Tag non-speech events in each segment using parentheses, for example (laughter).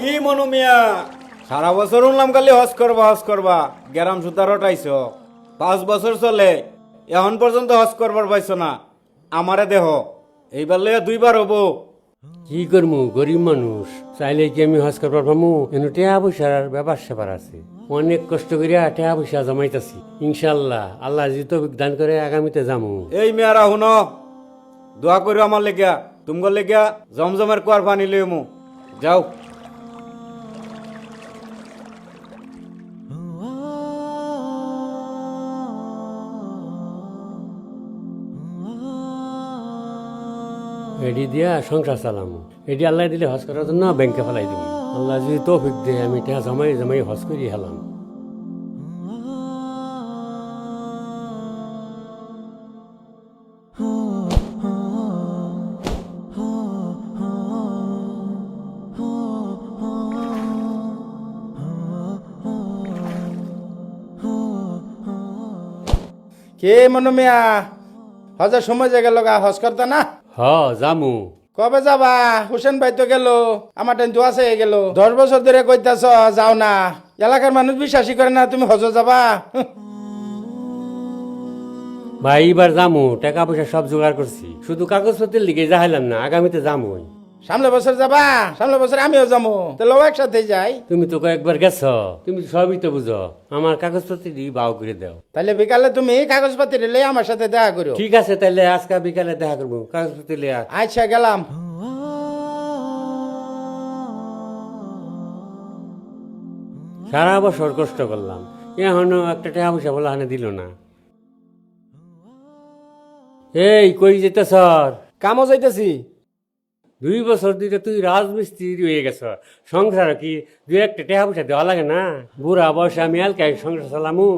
কি মনু মিয়া? সারা বছর উনলাম খালি হজ করবা হজ করবা। গ্যারাম সুতার ওটাইছ পাঁচ বছর চলে এখন পর্যন্ত হজ করবার পাইছ না। আমারে দেহ এইবার লইয়া দুইবার হব। কি করমু গরিব মানুষ? চাইলে কি আমি হজ করবার পামু? এনে টেহা পয়সার ব্যাপার স্যাপার আছে। অনেক কষ্ট করিয়া টেহা পয়সা জমাইতাছি। ইনশাল্লাহ আল্লাহ জিত দান করে আগামীতে যামু। এই মেয়ারা শুন দোয়া করো আমার লেগিয়া। তুমগর লেগিয়া জমজমের কুয়ার পানি লইমু। যাও। এডি দিয়া সংসার চালামু। এডি আল্লাহ দিলে হজ করার জন্য ব্যাংকে ফেলাই দিব আল্লাহ যদি তৌফিক দিয়ে, আমি টেহা জমাই জমাই হজ করি হেলাম। কে মনু মিয়া? হজের সময় যে লগা হজ করতে না? হ জামু কবে যাবা? হুসেন ভাই তো গেল। আমার টেন তো আছে গেল। দশ বছর ধরে কইতাছ যাও না। এলাকার মানুষ বিশ্বাসই করে না তুমি হজ যাবা। ভাই এবার যামু টাকা পয়সা সব জোগাড় করছি। শুধু কাগজপত্রের লিগে যাইলাম না আগামীতে যামুই। সামনে বছর যাবা? সামনে বছর আমিও যাব তাহলে একসাথে যাই। তুমি তো কয়েকবার গেছ? তুমি সবই তো বুঝো। আমার কাগজপত্র দিয়ে বাউ করে দাও। তাহলে বিকালে তুমি কাগজপাতি রেলে আমার সাথে দেখা করো ঠিক আছে তাহলে আজকে বিকালে দেখা করব। কাগজপত্র লিয়া আচ্ছা গেলাম। সারা বছর কষ্ট করলাম। এখনও একটা টাকা পয়সা বলা হানে দিল না। এই কই যেতে স্যার কামও যাইতেছি। দুই বছর দিতে তুই রাজমিস্ত্রি হয়ে গেছ। সংসার কি দুই একটা টাকা পয়সা দেওয়া লাগে না? বুড়া বয়সে আমি এলকাই সংসার চালামু।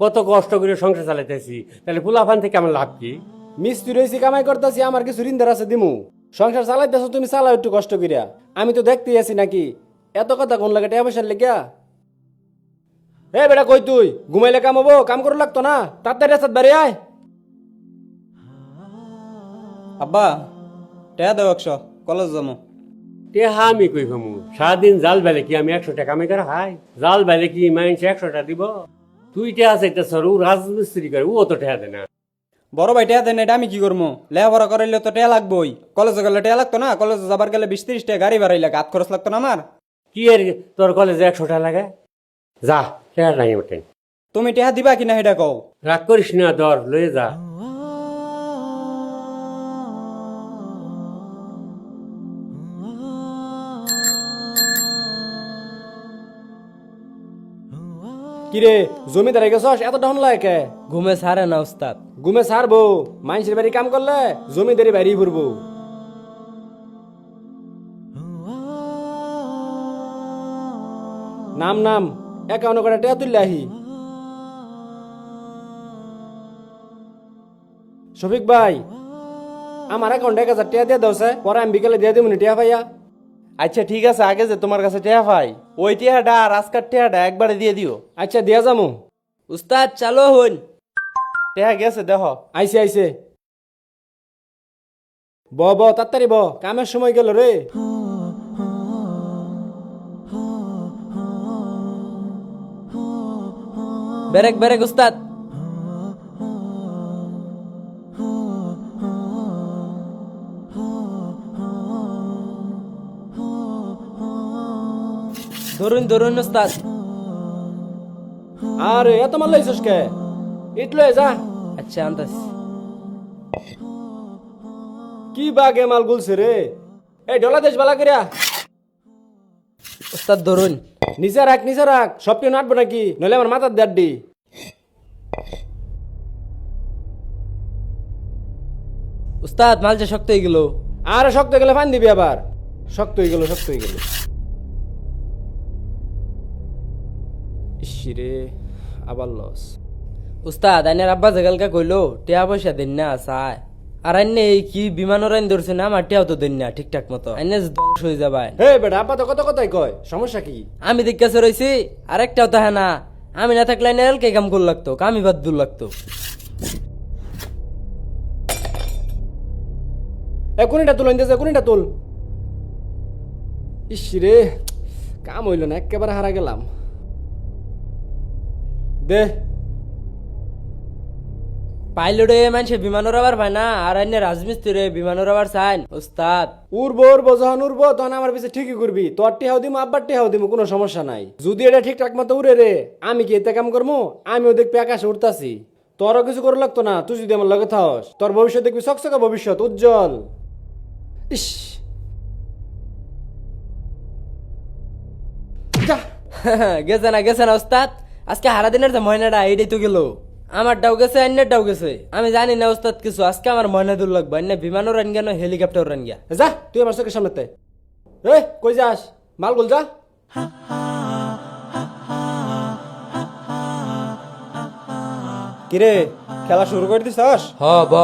কত কষ্ট করে সংসার চালাইতেছি। তাহলে ফুলাফান থেকে আমার লাভ কি? মিস্ত্রি রয়েছি কামাই করতেছি আমার কিছু ঋণদার আছে দিমু। সংসার চালাইতেছো তুমি চালাও একটু কষ্ট করিয়া আমি তো দেখতেই আছি নাকি। এত কথা কোন লাগে টাকা পয়সার লেগিয়া? এ বেটা কই তুই? ঘুমাইলে কাম হব? কাম করে লাগতো না? তাড়াতাড়ি রাস্তাত বাড়ি আয়। আব্বা টেয়া দেও একশো। কলেজ যাব টেহা আমি কই খামু সারাদিন জাল বেলে কি আমি একশো টাকা আমি করে হাই? জাল বেলে কি মাইনছে একশো টাকা দিব? তুই টেহা চাইতে স্যার ও রাজমিস্ত্রি করে ও তো টেহা দে না। বড় ভাই টেয়া দেন এটা আমি কি করব লেখাপড়া করাইলে তো টেয়া লাগবোই। কলেজে গেলে টেয়া লাগতো না? কলেজে যাবার গেলে বিশ ত্রিশ টাকা গাড়ি ভাড়াই লাগে হাত খরচ লাগতো না আমার? কি এর তোর কলেজে একশো টাকা লাগে? যা টেহা নাই ওঠে। তুমি টেয়া দিবা কিনা সেটা কও। রাগ করিস না দর লয়ে যা। কিরে জমিদারে গেছস এত ডাউন লাগে কে ঘুমে সারে না উস্তাদ। ঘুমে সারবো মানুষের বাড়ি কাম করলে জমিদারি বাড়ি ঘুরবো। নাম নাম একাউন্ট করে টেয়া তুললে আহি। শফিক ভাই আমার অ্যাকাউন্টে এক হাজার টিয়া দিয়ে দাও পরে আমি বিকেলে দিয়ে দেবো টিয়া ভাইয়া আচ্ছা ঠিক আছে আগে যে তোমার কাছে টেহা পাই ওই টেহাটা আর আজকার টেহাটা একবারে দিয়ে দিও। আচ্ছা দিয়া যামু। উস্তাদ চালো হন। টেহা গেছে দেখ। আইসে আইসে ব ব তাড়াতাড়ি ব কামের সময় গেল রে। বেরেক বেরেক উস্তাদ। ধরুন ধরুন উস্তাদ আরে এত মাল লাইছস কে? ইটলো যা। আচ্ছা আন্দাজ কি বাগে মাল গুলছে রে? এই ডলা দেশ বালা করিয়া উস্তাদ ধরুন। নিচে রাখ নিচে রাখ। সব কেউ নাটবো নাকি? নইলে আমার মাথার দাড্ডি উস্তাদ মাল যে শক্ত হয়ে গেল। আরে শক্ত হয়ে গেলে ফান দিবি আবার। শক্ত হয়ে গেল শক্ত হয়ে গেল। ইসিরে আবার লস। উস্তাদ আইনের আব্বা জাগালকা কইলো টিয়া পয়সা দেন না চায় আর আইনে এই কি বিমান ওরাইন ধরছে না আমার টিয়াও তো দেন না ঠিকঠাক মতো। আইনে ধ্বংস হয়ে যাবাই হে বেটা আপা তো কত কথাই কয় সমস্যা কি? আমি দেখতেছে রয়েছি আরেকটাও তাহে না। আমি না থাকলে আইনের এলকে কাম কর লাগতো কামি বাদ দূর লাগতো। এ কোনটা তুল ইন্দেছে কোনটা তুল? ইসিরে কাম হইল না একেবারে হারা গেলাম। দে। পাইলট এ মানুষে বিমান উড়াবার পায় না আর অন্য রাজমিস্ত্রি বিমান উড়াবার চাইন। উস্তাদ উড়বো উড়বো যখন উড়বো তখন আমার পিছে ঠিকই করবি। তোর টেহাও দিমু আব্বার টেহাও দিমু কোনো সমস্যা নাই। যদি এটা ঠিকঠাক মতো উড়ে রে আমি কি এতে কাম করব আমিও দেখবি আকাশে উঠতাছি তোরও কিছু করে লাগতো না তুই যদি আমার লগে থাকস তোর ভবিষ্যৎ দেখবি চকচকা ভবিষ্যৎ উজ্জ্বল। ইস। (laughs) গেছে না গেছে না উস্তাদ আজকে হারা দিনের যে ময়নাটা এইটাই তো গেল। আমার ডাউ গেছে অন্যের গেছে। আমি জানি না উস্তাদ কিছু। আজকে আমার ময়না দূর লাগবে। অন্য বিমানও রান গিয়া হেলিকপ্টার রান গিয়া যা তুই আমার চোখের সামনেতে। এ কই যাস? মালগুল যা। কিরে খেলা শুরু করে দিছস? হ ব।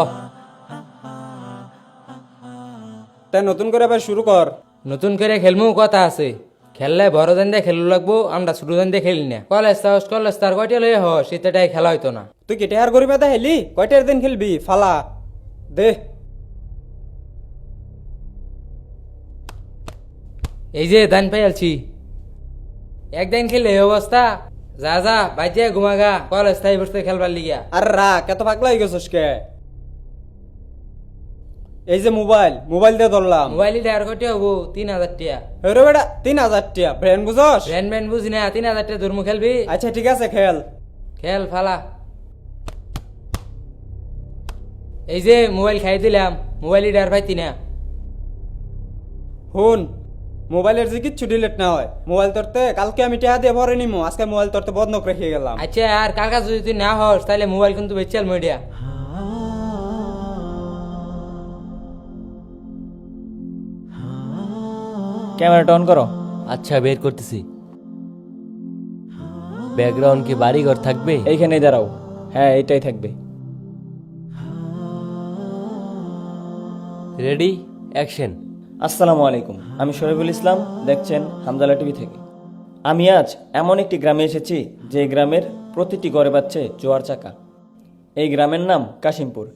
তাই নতুন করে আবার শুরু কর। নতুন করে খেলমু কথা আছে। খেললে বড় জান দিয়ে খেলু লাগবো আমরা ছোট জান দিয়ে খেলি না। কলেজ সাহস কলেজ তার কয়টা লয়ে হ শীতটাই খেলা হইতো না। তুই কি টেহার গরিবে হেলি? কয়টার দিন খেলবি? ফালা। দে। এই যে দান পাইয়ালছি। একদিন খেলে এই অবস্থা। যা যা বাইতে ঘুমাগা কলেজ তাই বসতে খেলবার লিগা। আর রাখ এত পাগলা হয়ে গেছিস কে? এই যে মোবাইল মোবাইল দিয়ে ধরলাম। মোবাইল দেওয়ার কয়টা হব তিন হাজার টিয়া। হেরে বেটা তিন হাজার টিয়া। ব্রেন বুঝস? ব্র্যান্ড ব্র্যান্ড বুঝি না তিন হাজার টিয়া ধর্ম খেলবি? আচ্ছা ঠিক আছে খেল। খেল ফালা। এই যে মোবাইল খাই দিলাম মোবাইল ডার পাইতি না। হুন মোবাইলের যে কিচ্ছু ডিলেট না হয়। মোবাইল তোরতে কালকে আমি টেহা দিয়ে ভরে নিমো আজকে মোবাইল তোরতে বন্ধ রেখে গেলাম। আচ্ছা আর কার কাছে যদি না হস তাহলে মোবাইল কিন্তু বেচাল মিডিয়া ক্যামেরাটা অন করো। আচ্ছা বের করতেছি। ব্যাকগ্রাউন্ড কি বাড়িঘর থাকবে? এইখানেই দাঁড়াও। হ্যাঁ এটাই থাকবে। রেডি অ্যাকশন আসসালামু আলাইকুম। আমি শরীফুল ইসলাম দেখছেন হামজালা টিভি থেকে। আমি আজ এমন একটি গ্রামে এসেছি যে গ্রামের প্রতিটি ঘরে পাচ্ছে জোয়ার চাকা। এই গ্রামের নাম কাশিমপুর।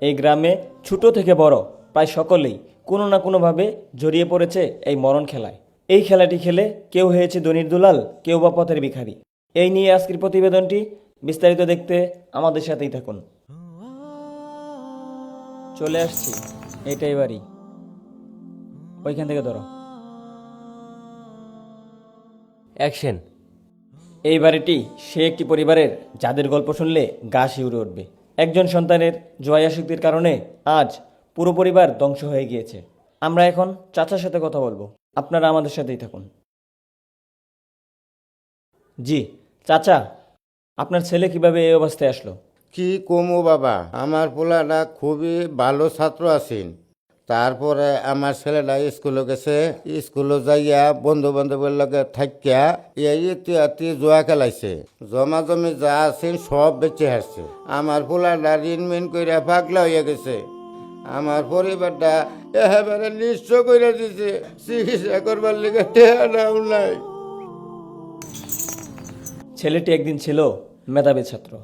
এই গ্রামে ছোট থেকে বড় প্রায় সকলেই কোনো না কোনোভাবে জড়িয়ে পড়েছে এই মরণ খেলায়। এই খেলাটি খেলে কেউ হয়েছে দনির দুলাল, কেউ বা পথের ভিখারি। এই নিয়ে আজকের প্রতিবেদনটি বিস্তারিত দেখতে আমাদের সাথেই থাকুন। চলে আসছি। এটাই বাড়ি। ওইখান থেকে ধরো। অ্যাকশন। এই বাড়িটি সে একটি পরিবারের যাদের গল্প শুনলে গা শিউরে উঠবে। একজন সন্তানের জয়া শক্তির কারণে আজ পুরো পরিবার ধ্বংস হয়ে গিয়েছে। আমরা এখন চাচার সাথে কথা বলব। আপনারা আমাদের সাথেই থাকুন। জি, চাচা, আপনার ছেলে কীভাবে এই অবস্থায় আসলো? কি কমু বাবা, আমার পোলাটা খুবই ভালো ছাত্র আছেন। তারপরে আমার ছেলেটা স্কুলে গেছে, স্কুলে যাইয়া বন্ধু বান্ধবের লগে থাকিয়া এই ইতি জোয়া খেলাইছে। জমা জমি যা আছেন সব বেঁচে হারছে। আমার পোলাটা ঋণ মিন কইরা পাগলা হইয়া গেছে। আমার পরিবারটা একেবারে নিঃস্ব করে দিছে। চিকিৎসা করবার লিগে টেহাটাও নাই। ছেলেটি একদিন ছিল মেধাবী ছাত্র।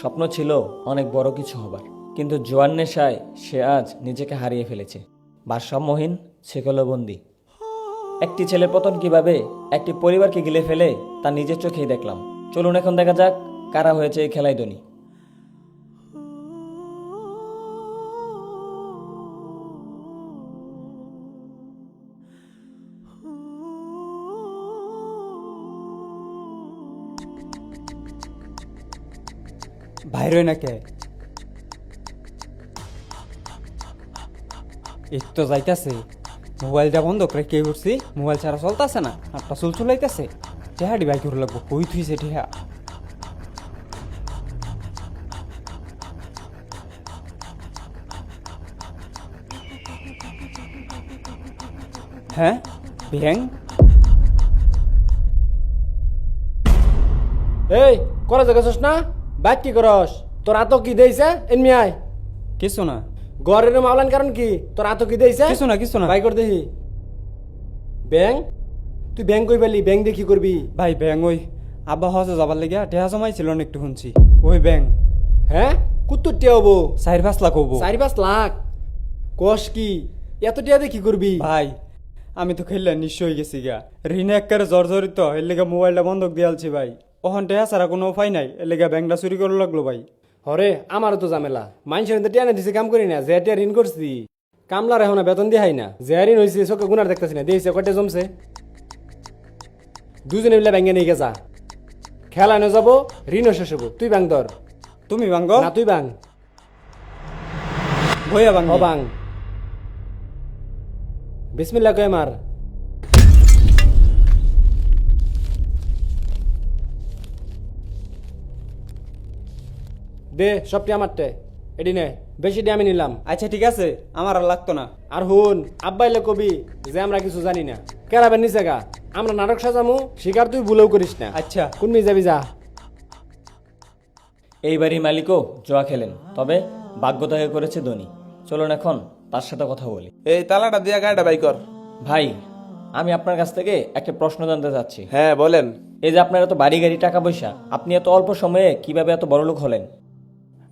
স্বপ্ন ছিল অনেক বড় কিছু হবার। কিন্তু জোয়ার নেশায় সে আজ নিজেকে হারিয়ে ফেলেছে। ভারসাম্যহীন, ছেকলবন্দি। একটি ছেলের পতন কীভাবে, একটি পরিবারকে গিলে ফেলে তা নিজের চোখেই দেখলাম। চলুন এখন দেখা যাক কারা হয়েছে এই খেলায় ধনী। বাইরে না কে তো যাইতাছে। মোবাইলটা বন্ধ করে কে উঠছি মোবাইল ছাড়া চলতেছে না। হাতটা চুল চুলাইতেছে। টেহাডি বাইক করে লাগবো, কই থুইছে টেহা হ্যাঁ ব্যাং? এই করে গেছস না? বাইক কি করস? তোর আতো কি দেইছে? এনমি আয়। কিছু না। ঘরের মামলান কারণ কি? তোর আতো কি দেইছে? কিছু না কিছু না। বাই কর দেখি। ব্যাং? তুই ব্যাং কই পেলি? ব্যাং দিয়ে কি করবি? ভাই ব্যাং ওই আব্বা হসে যাবার লেগে টেহা জমাইছিল না একটু শুনছি। ওই ব্যাং। হ্যাঁ? কুত্তুর টিয়া হব। চার পাঁচ লাখ হব। চারি পাঁচ লাখ? কষ কি? এত টিয়া দিয়ে কি করবি? ভাই আমি তো খেললে হয়ে গেছি গা। ঋণে একবারে জর্জরিত এর লেগে মোবাইলটা বন্ধক দিয়ালছি ভাই। ওখান টেহা ছাড়া কোনো উপায় নাই এর লেগে ব্যাংকটা চুরি করে লাগল ভাই। হরে আমারও তো ঝামেলা। মানুষের তো টিয়ানে দিছে কাম করি না যে টিয়া ঋণ করছি কামলার এখন বেতন দিয়ে না। যে ঋণ হয়েছে চোখে গুনার দেখতেছি না দিয়েছে কয়টা জমছে? দুজনে মিলে ব্যাঙ্গে নিয়ে গেছা। খেলা নে যাব ঋণও শেষ হব। তুই ব্যাং ধর। তুমি ভাঙ্গ না তুই ভইয়া ভাঙ্গ ও বাং বিসমিল্লা কয় মার। দে সবটি আমারটে। এডি নে বেশি দিয়ে আমি নিলাম। আচ্ছা ঠিক আছে আমার আর লাগতো না। আর হুন আব্বাইলে কবি যে আমরা কিছু জানি না। কেরাবেন নিচে গা আমরা নাটক সাজামু শিকার তুই ভুলেও করিস না। আচ্ছা। কোন মি যাবি যা। এই বাড়ির মালিকও জোয়া খেলেন তবে ভাগ্য তাকে করেছে ধনী। চলুন এখন তার সাথে কথা বলি। এই তালাটা দিয়া গাড়িটা বাই কর। ভাই আমি আপনার কাছ থেকে একটা প্রশ্ন জানতে চাচ্ছি। হ্যাঁ বলেন। এই যে আপনার এত বাড়ি গাড়ি টাকা পয়সা আপনি এত অল্প সময়ে কীভাবে এত বড়লোক হলেন?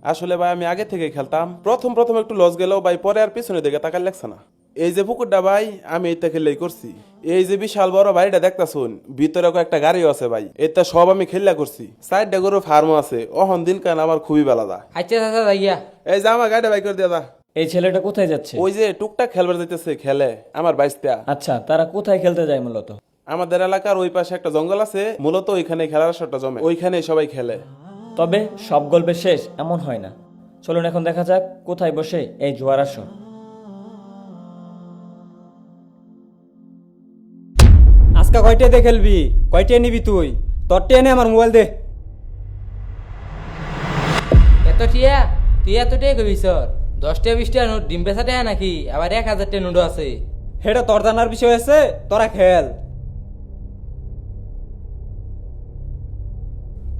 আসলে ভাই আমি আগে থেকে খেলতাম। প্রথম প্রথম একটু লস গেলেও ভাই পরে আর পিছনে দিকে তাকার লাগছে না। এই যে পুকুরটা ভাই আমি এইটা খেললেই করছি। এই যে বিশাল বড় বাড়িটা দেখতা শুন ভিতরে একটা গাড়িও আছে ভাই এটা সব আমি খেললা করছি। সাইডটা গরু ফার্মও আছে অহন দিন কান আমার খুবই বেলা দা আচ্ছা চাচা যাইয়া এই যে আমার গাড়িটা বাই করে দিয়া দা এই ছেলেটা কোথায় যাচ্ছে? ওই যে টুকটাক খেলবার যাইতেছে খেলে আমার বাইশটা। আচ্ছা তারা কোথায় খেলতে যায় মূলত? আমাদের এলাকার ওই পাশে একটা জঙ্গল আছে মূলত ওইখানে খেলার আসরটা জমে। ওইখানে সবাই খেলে। তবে সব গল্পের শেষ এমন হয় না। চলুন এখন দেখা যাক কোথায় বসে এই জোয়ার আসর। আজকে কয়টা দিয়ে খেলবি? কয়টা নিবি তুই? তোর টেনে আমার মোবাইল দে। এত টিয়া? তুই এত টিয়া কবি স্যার? দশটা বিশটা নোট ডিম বেচা টিয়া নাকি? আবার এক হাজার টিয়া নোটও আছে। হেটা তোর জানার বিষয় আছে তোরা খেল।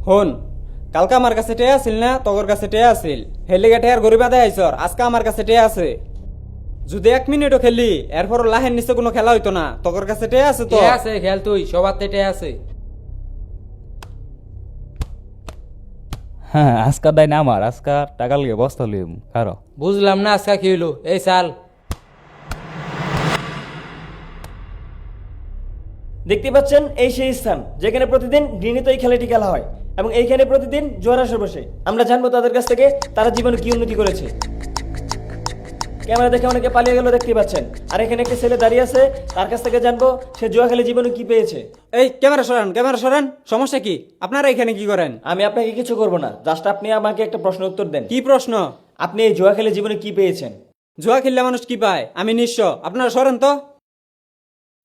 হন কালকে আমার কাছে টেয়া আছিল না তোর কাছে টেয়া আছিল। হেলিগে টেয়ার গরিবা দেয় আইসর আজকে আমার কাছে টেয়া আছে। যদি এক মিনিটও খেলি এরপর লাহের নিচে কোনো খেলা হইতো না। তোর কাছে টেয়া আছে তো? আছে খেল তুই সবার তে টিয়া আছে। হ্যাঁ আজকার দেয় না আমার আজকার টাকা লিয়ে বস্তা লিয়ে কারও বুঝলাম না আজকে কি হইল। এই সাল দেখতে পাচ্ছেন এই সেই স্থান যেখানে প্রতিদিন গৃহীত এই খেলাটি খেলা হয়। এবং এইখানে প্রতিদিন জোয়ার আসর বসে। আমরা জানব তাদের কাছ থেকে তারা জীবনে কি উন্নতি করেছে। ক্যামেরা দেখে অনেকে পালিয়ে গেল দেখতে পাচ্ছেন। আর এখানে একটা ছেলে দাঁড়িয়ে আছে তার কাছ থেকে জানব সে জুয়া খেলে জীবনে কি পেয়েছে। এই ক্যামেরা সরান ক্যামেরা সরান সমস্যা কি? আপনারা এখানে কি করেন? আমি আপনাকে কিছু করব না জাস্ট আপনি আমাকে একটা প্রশ্ন উত্তর দেন। কি প্রশ্ন? আপনি এই জুয়া খেলে জীবনে কি পেয়েছেন? জুয়া খেললে মানুষ কি পায়? আমি নিঃস্ব। আপনারা সরেন তো।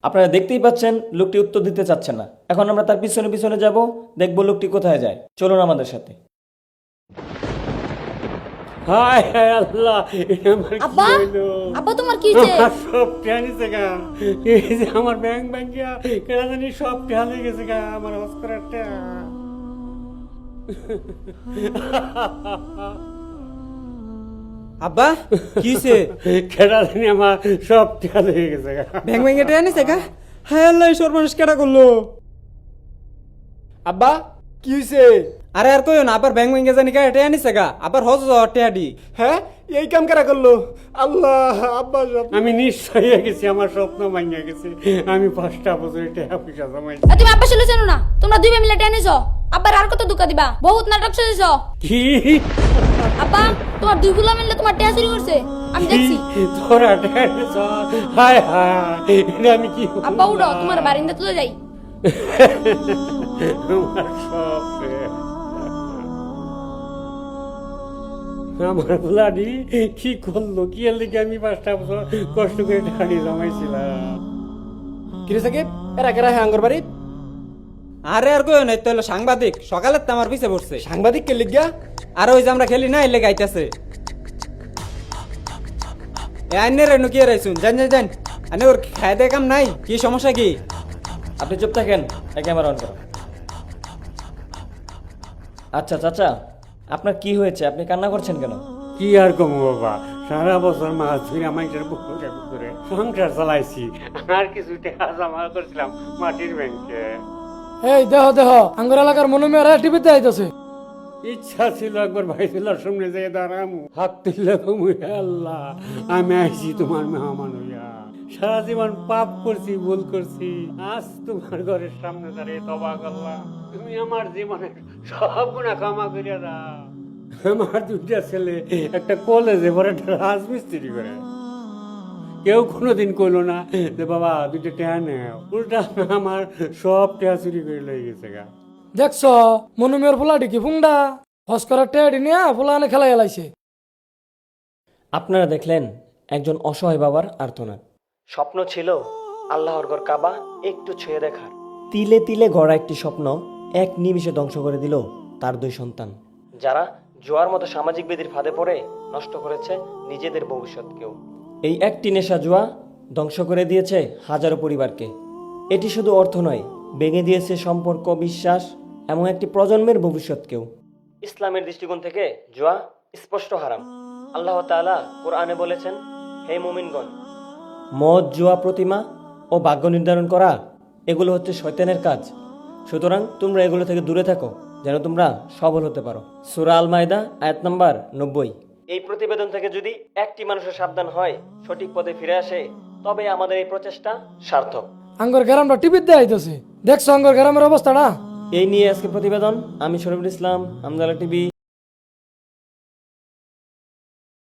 আপনারা দেখতেই পাচ্ছেন লোকটি উত্তর দিতে চাচ্ছে না। এখন আমরা তার পিছনে পিছনে যাব দেখব লোকটি কোথায় যায়। চলুন আমাদের সাথে। হায় হায় আল্লাহ এটা আমার কি আব্বা হইল? আব্বা তোমার কি হয়েছে? আমার (laughs) সব টেনিছে গা এই যে আমার ব্যাংক ব্যাংকিয়া কেনা জানি সব গেছে গা আমার (laughs) আব্বা কি হয়েছে (laughs) কেনা জানি আমার সব টেহালে গেছে। গা ভ্যাং ভ্যাং এটা আনিছে গা? হায় আল্লাহ সর্বনাশ কেটা করল? আব্বা কি হয়েছে আরে আর কইও না আবার জানি কা এটা আনিছে গা। আবার হজ টেহাডি হ্যাঁ? এই কাম কারা করল? আল্লাহ আব্বা সব আমি নিশ্চয় হয়ে গেছি আমার স্বপ্ন ভাঙিয়া গেছে। আমি পাঁচটা বছর টেহা পয়সা জমাইছি। এ, তুমি আব্বা ছিল জানো না? তোমরা দুই মিলে টেনেছ আব্বার আর কত দুকা দিবা? বহুত নাটক সেজেছ কি? আব্বা তোমার দুই গুলা মিললে তোমার টেয়া চুরি করছে। আমি দেখছি। তোরা হায় হায় এটা আমি কি আব্বা উঠো তোমার বারিন্দা তুলে যাই। (laughs) আমার ফুলাডি কি করল? কি এর লিগে আমি পাঁচটা বছর কষ্ট করে ঠাড়ি জমাইছিলাম? কিরে সাকিব এরা কেরা হ্যাঁ আঙ্গর বাড়ি আরে আর কইও নাই তো হলো সাংবাদিক। সকালে তো আমার পিছে পড়ছে। সাংবাদিক কে লিগা? আর ওই যে আমরা খেলি না এলে গাইতেছে এ আইনে রে নুকিয়ে রাইছুন জান জান জান আনে ওর খায় দেয় কাম নাই কি সমস্যা কি? আপনি চুপ থাকেন ক্যামেরা অন করো। আচ্ছা চাচা আপনার কি হয়েছে? আপনি কান্না করছেন কেন? কি আর কমু বাবা? সারা বছর মাছ ধরে আমাদের পুকুরে পুকুরে সংসার চালাইছি। আর কিছু টাকা জমা করছিলাম মাটির ব্যাংকে এই, দেহ দেহ। আঙ্গর এলাকার মনোমেয়ারা টিভিতে আইতাছে। ইচ্ছা ছিল একবার দাঁড়ামু। হাত তুললে আল্লাহ, আমি আইছি তোমার মেহমান হইয়া। সারা জীবন পাপ করছি, ভুল করছি। আজ তোমার ঘরের সামনে দাঁড়িয়ে তবা করলাম। তুমি আমার জীবনে সব গুণা ক্ষমা করিয়া দাও। আমার দুইটা ছেলে একটা কলেজে পরে একটা রাজমিস্ত্রি করে। কেউ কোনোদিন কইলো না যে বাবা দুইটা টেহা নেও। উল্টা আমার সব টেহা চুরি করে লয়ে গেছে গা। দেখছ মনুমের ফুলাটি কি ফুংডা হস করার টেয়ারি নিয়ে ফুলানে খেলা এলাইছে। আপনারা দেখলেন একজন অসহায় বাবার আর্তনাদ। স্বপ্ন ছিল আল্লাহর ঘর কাবা একটু ছুঁয়ে দেখার। তিলে তিলে গড়া একটি স্বপ্ন এক নিমিষে ধ্বংস করে দিল তার দুই সন্তান যারা জোয়ার মতো সামাজিক বেদির ফাঁদে পড়ে নষ্ট করেছে নিজেদের ভবিষ্যৎকেও। এই একটি নেশা জুয়া ধ্বংস করে দিয়েছে হাজারো পরিবারকে। এটি শুধু অর্থ নয়, ভেঙে দিয়েছে সম্পর্ক, বিশ্বাস এবং একটি প্রজন্মের ভবিষ্যৎকেও। ইসলামের দৃষ্টিকোণ থেকে জুয়া স্পষ্ট হারাম। আল্লাহ তাআলা কোরআনে বলেছেন, হে মুমিনগণ, মদ, জুয়া, প্রতিমা ও ভাগ্য নির্ধারণ করা, এগুলো হচ্ছে শয়তানের কাজ। সুতরাং তোমরা এগুলো থেকে দূরে থাকো, যেন তোমরা সবল হতে পারো। সুরা আল মায়দা আয়াত নাম্বার নব্বই। এই প্রতিবেদন থেকে যদি একটি মানুষের সাবধান হয় সঠিক পথে ফিরে আসে তবে আমাদের এই প্রচেষ্টা সার্থক। আঙ্গর গ্রামটা টিভিতে আইতেছে। দেখছ আঙ্গর গ্রামের অবস্থাটা? এই নিয়ে আজকে প্রতিবেদন। আমি শরীফুল ইসলাম আমদালা টিভি।